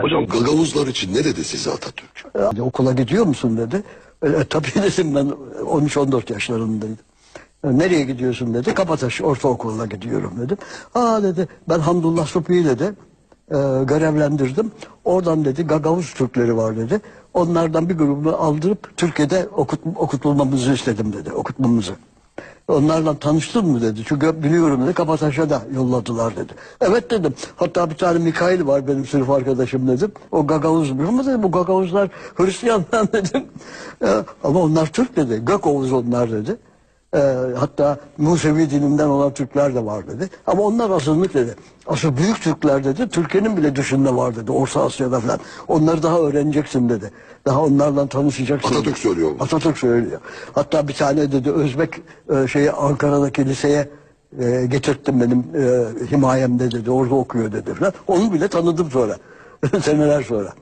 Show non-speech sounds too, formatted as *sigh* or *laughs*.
Hocam Gagavuzlar için ne dedi size Atatürk? E, okula gidiyor musun dedi. E, tabii dedim ben 13-14 yaşlarındaydım. E, nereye gidiyorsun dedi. Kabataş Ortaokulu'na gidiyorum dedim. Aa dedi ben Hamdullah Supi'yi dedi e, görevlendirdim. Oradan dedi Gagavuz Türkleri var dedi. Onlardan bir grubunu aldırıp Türkiye'de okut, okutulmamızı istedim dedi. Okutmamızı. Onlarla tanıştın mı dedi. Çünkü biliyorum dedi Kabataş'a da yolladılar dedi. Evet dedim. Hatta bir tane Mikail var benim sınıf arkadaşım dedim. O Gagavuzmuş ama dedim bu Gagavuzlar Hristiyanlar *laughs* dedim. Ama onlar Türk dedi. Gökovuz onlar dedi. E, hatta Musevi dininden olan Türkler de var dedi. Ama onlar azınlık dedi. Asıl büyük Türkler dedi. Türkiye'nin bile dışında var dedi. Orta Asya'da falan. Onları daha öğreneceksin dedi. Daha onlarla tanışacaksın. Atatürk dedi. söylüyor bunu. Atatürk söylüyor. Hatta bir tane dedi Özbek e, şeyi Ankara'daki liseye e, getirttim benim e, himayemde dedi. Orada okuyor dedi falan. Onu bile tanıdım sonra. *laughs* Seneler sonra.